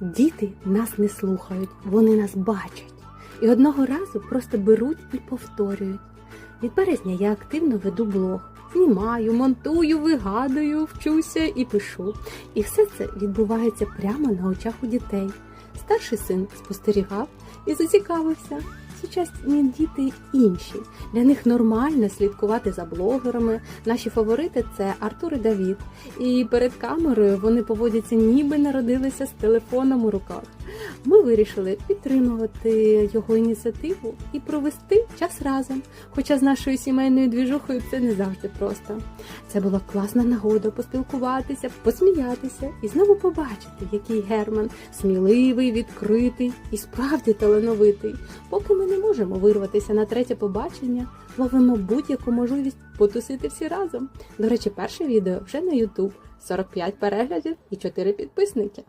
Діти нас не слухають, вони нас бачать. І одного разу просто беруть і повторюють. Від березня я активно веду блог. Знімаю, монтую, вигадую, вчуся і пишу. І все це відбувається прямо на очах у дітей. Старший син спостерігав і зацікавився. Сучасні діти інші. Для них нормально слідкувати за блогерами. Наші фаворити це Артур і Давід. І перед камерою вони поводяться, ніби народилися з телефоном у руках. Ми вирішили підтримувати його ініціативу і провести час разом. Хоча з нашою сімейною двіжухою це не завжди просто. Це була класна нагода поспілкуватися, посміятися і знову побачити, який Герман сміливий, відкритий і справді талановитий. Поки ми не можемо вирватися на третє побачення, ловимо будь-яку можливість потусити всі разом. До речі, перше відео вже на YouTube. 45 переглядів і 4 підписники.